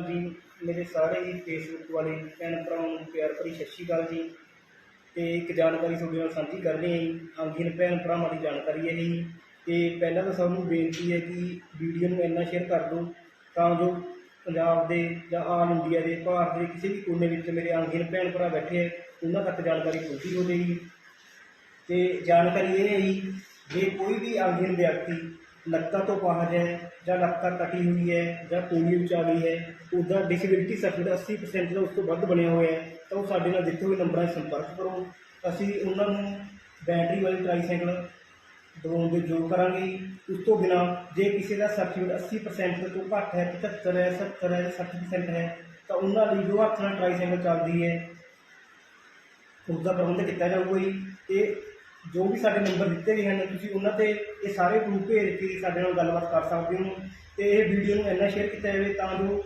ਜੀ, ਮੇਰੇ ਸਾਰੇ ਹੀ ਫੇਸਬੁੱਕ ਵਾਲੇ ਭੈਣ ਭਰਾਵਾਂ ਨੂੰ ਪਿਆਰ ਭਰੀ ਸਤਿ ਸ਼੍ਰੀ ਅਕਾਲ ਜੀ। ਤੇ ਇੱਕ ਜਾਣਕਾਰੀ ਤੁਹਾਡੇ ਨਾਲ ਸਾਂਝੀ ਕਰ ਰਹੇ ਹਾਂ ਜੀ ਅੰਗਹੀਨ ਭੈਣ ਭਰਾਵਾਂ ਦੀ ਜਾਣਕਾਰੀ ਹੈ ਜੀ। ਤੇ ਪਹਿਲਾਂ ਤਾਂ ਸਭ ਨੂੰ ਬੇਨਤੀ ਹੈ ਕਿ ਵੀਡੀਓ ਨੂੰ ਇੰਨਾ ਸ਼ੇਅਰ ਕਰ ਦਿਓ, ਤਾਂ ਜੋ ਪੰਜਾਬ ਦੇ ਜਾਂ ਆਲ ਇੰਡੀਆ ਦੇ, ਭਾਰਤ ਦੇ ਕਿਸੇ ਵੀ ਕੋਨੇ ਵਿੱਚ ਮੇਰੇ ਅੰਗਹੀਨ ਭੈਣ ਭਰਾ ਬੈਠੇ ਹੈ, ਉਹਨਾਂ ਤੱਕ ਜਾਣਕਾਰੀ ਪਹੁੰਚੀ ਹੋਵੇ ਜੀ। ਤੇ ਜਾਣਕਾਰੀ ਇਹ ਹੈ ਜੀ, ਜੇ ਕੋਈ ਵੀ ਅੰਗਹੀਨ ਵਿਅਕਤੀ ਲੱਤਾਂ ਤੋਂ ਪਾਹਜ ਹੈ ਜਾਂ ਲੱਤਾਂ ਕੱਟੀ ਹੋਈ ਹੈ ਜਾਂ ਪੋਲੀਓ ਵਿੱਚ ਆ ਹੈ, ਉਹਦਾ ਡਿਸੇਬਿਲਿਟੀ ਸਰਟੀਫਿਕੇਟ 80% ਦਾ ਉਸ ਤੋਂ ਵੱਧ ਬਣਿਆ ਹੋਇਆ ਹੈ, ਤਾਂ ਉਹ ਸਾਡੇ ਨਾਲ ਦਿੱਤੇ ਹੋਏ ਨੰਬਰਾਂ 'ਤੇ ਸੰਪਰਕ ਕਰੋ। ਅਸੀਂ ਉਹਨਾਂ ਨੂੰ ਬੈਟਰੀ ਵਾਲੀ ਟ੍ਰਾਈਸਾਈਕਲ ਦਵਾਉਣ ਦੇ ਯੋਗ ਕਰਾਂਗੇ। ਉਸ ਤੋਂ ਬਿਨਾ ਜੇ ਕਿਸੇ ਦਾ ਸਰਟੀਫਿਕੇਟ 80% ਤੋਂ ਘੱਟ ਹੈ 75 ਹੈ 70 ਹੈ 60% ਹੈ, ਤਾਂ ਉਹਨਾਂ ਲਈ ਜੋ ਹੱਥ ਨਾਲ ਟ੍ਰਾਈਸਾਈਕਲ ਚੱਲਦੀ ਹੈ ਉਸ ਦਾ ਪ੍ਰਬੰਧ ਕੀਤਾ ਜਾਊਗਾ ਜੀ। ਤੇ ਜੋ ਵੀ ਸਾਡੇ ਨੰਬਰ ਦਿੱਤੇ ਗਏ ਹਨ, ਤੁਸੀਂ ਉਹਨਾਂ ਤੇ ਇਹ ਸਾਰੇ ਪ੍ਰੂਫ ਭੇਜ ਕੇ ਸਾਡੇ ਨਾਲ ਗੱਲਬਾਤ ਕਰ ਸਕਦੇ ਹੋ। ਤੇ ਇਹ ਵੀਡੀਓ ਨੂੰ ਇੰਨਾ ਸ਼ੇਅਰ ਕੀਤਾ ਜਾਵੇ ਤਾਂ ਜੋ